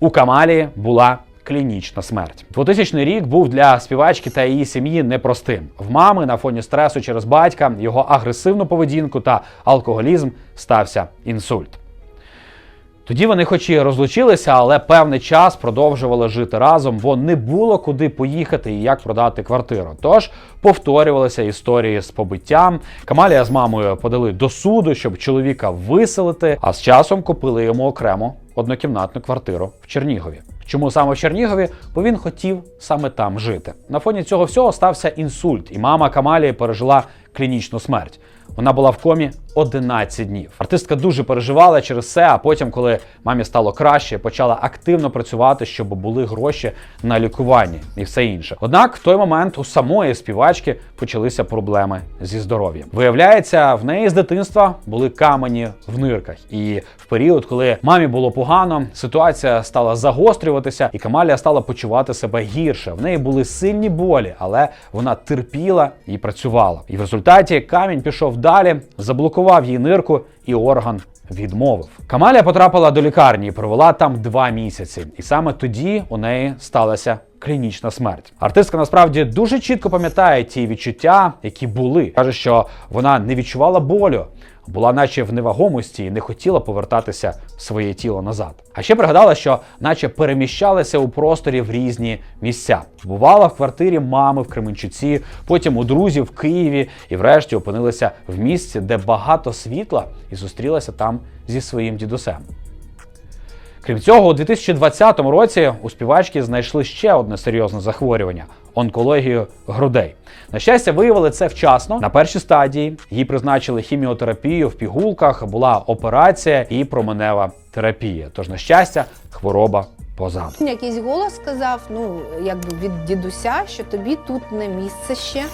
У Камалі була клінічна смерть. 2000 рік був для співачки та її сім'ї непростим. В мами на фоні стресу через батька, його агресивну поведінку та алкоголізм стався інсульт. Тоді вони, хоч і розлучилися, але певний час продовжували жити разом, бо не було куди поїхати і як продати квартиру. Тож повторювалися історії з побиттям. Камалія з мамою подали до суду, щоб чоловіка виселити, а з часом купили йому окремо однокімнатну квартиру в Чернігові. Чому саме в Чернігові? Бо він хотів саме там жити. На фоні цього всього стався інсульт, і мама Камалії пережила клінічну смерть. Вона була в комі 11 днів. Артистка дуже переживала через це. А потім, коли мамі стало краще, почала активно працювати, щоб були гроші на лікування і все інше. Однак в той момент у самої співачки почалися проблеми зі здоров'ям. Виявляється, в неї з дитинства були камені в нирках, і в період, коли мамі було погано, ситуація стала загострюватися, і Камалія стала почувати себе гірше. В неї були сильні болі, але вона терпіла і працювала. І в результаті камінь пішов далі, заблокував її нирку, і орган відмовив. Камалія потрапила до лікарні і провела там два місяці, і саме тоді у неї сталася. Клінічна смерть. Артистка насправді дуже чітко пам'ятає ті відчуття, які були. Каже, що вона не відчувала болю, була наче в невагомості і не хотіла повертатися в своє тіло назад. А ще пригадала, що наче переміщалася у просторі в різні місця. Бувала в квартирі мами в Кременчуці, потім у друзів в Києві, і врешті опинилася в місці, де багато світла, і зустрілася там зі своїм дідусем. Крім цього, у 2020 році у співачки знайшли ще одне серйозне захворювання онкологію грудей. На щастя, виявили це вчасно. На першій стадії їй призначили хіміотерапію в пігулках, була операція і променева терапія. Тож, на щастя, хвороба позаду. Якийсь голос сказав, ну якби від дідуся, що тобі тут не місце ще.